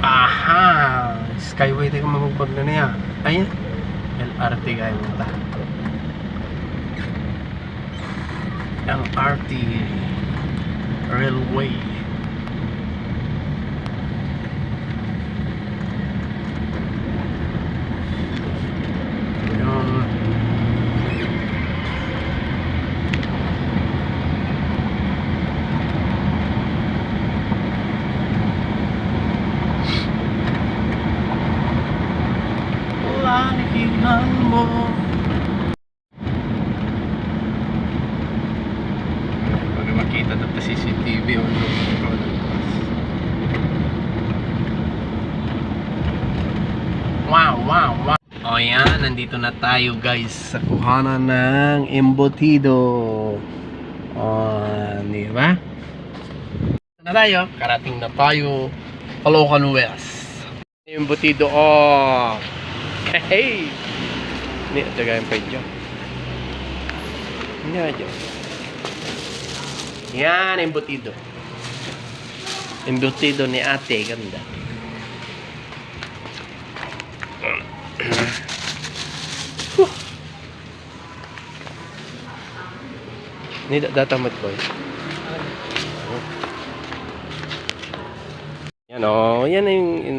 Aha! Skyway tayo mamugbag na niya. Ayan. LRT kayo mo ta. LRT Railway. Yung lalihan mo Pag makita na sa CCTV o Wow, wow, wow. O nandito na tayo guys sa kuhanan ng embutido. O, di ba? Na tayo. Karating na tayo. Caloocan West. Embutido, oh. Hey! Ini, jagain pa dyan. Ini aja. Yan, embutido. Embutido ni ate, ganda. Huh. Ini datamat ko. Yan o, yan na yung in,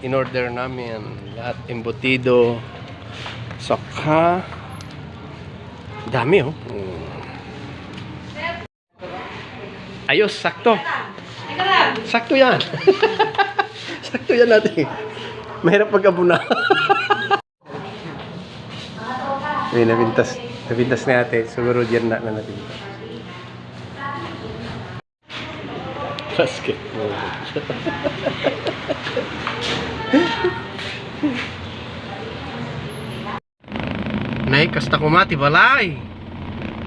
in order namin. Lahat embutido. Saka dami oh. Ayos, sakto. Sakto yan. sakto yan natin. Mahirap pag-abuna. May nabintas. Nabintas na ate. Siguro dyan na na nabintas. Basketball. kumati, balay.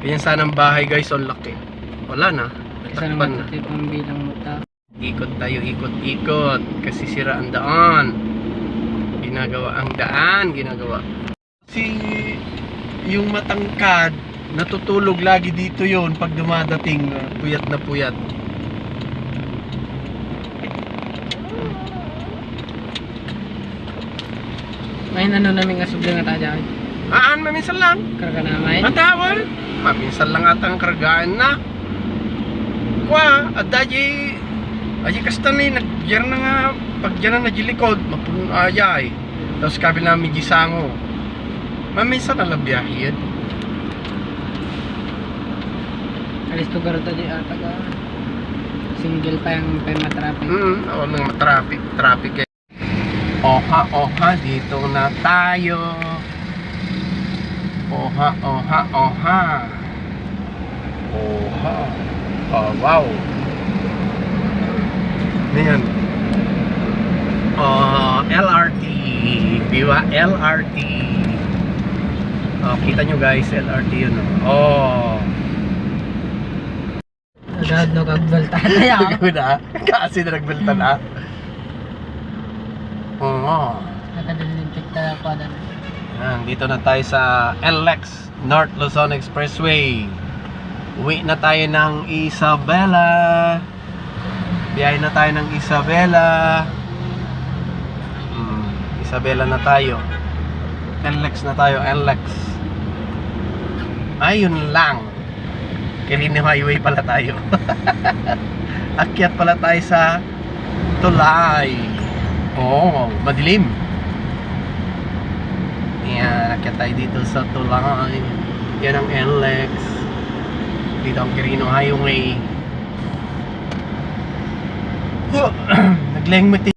Ganyan sana ang bahay guys, ang laki. Wala na. Natakpan na. bilang mo ta. Ikot tayo, ikot, ikot. Kasi sira ang daan. Ginagawa ang daan, ginagawa. Si yung matangkad, natutulog lagi dito yon pag dumadating, uh, puyat na puyat. May ano namin kasubli nga tayo. Aan, maminsan lang. Karga na may. Matawal. Maminsan lang atang kargaan na. Kwa, at daji, aji kasta ni, nagyan na nga, pagyan na najilikod, mapuno ayay. Tapos kabil namin gisango. Maminsan na lang biyahid. Alis to garo tayo ata ka. Single pa yung pay matrapik. Mm, ako nang traffic, traffic eh. Oha, oha, dito na tayo. Oha, oha, oha. Oha. Oh, wow. Ano yan? Oh, LRT. Di ba? LRT. Oh, kita nyo guys, LRT yun. Oh. Agad no kagbalta na yaw. Gagawin na. Kasi na nagbalitan na. Oo. Nakadilintik tayo pa na. Yan, dito na tayo sa LX North Luzon Expressway. Uwi na tayo ng Isabela. Biyahe na tayo ng Isabela. Hmm, Isabela na tayo. LX na tayo, LX. Ayun lang. Kirini Highway pala tayo. Akyat pala tayo sa Tulay. Oo, madilim. Yan, akyat tayo dito sa Tulay. Yan ang NLEX. Dito ang Quirino Highway. Naglengmeti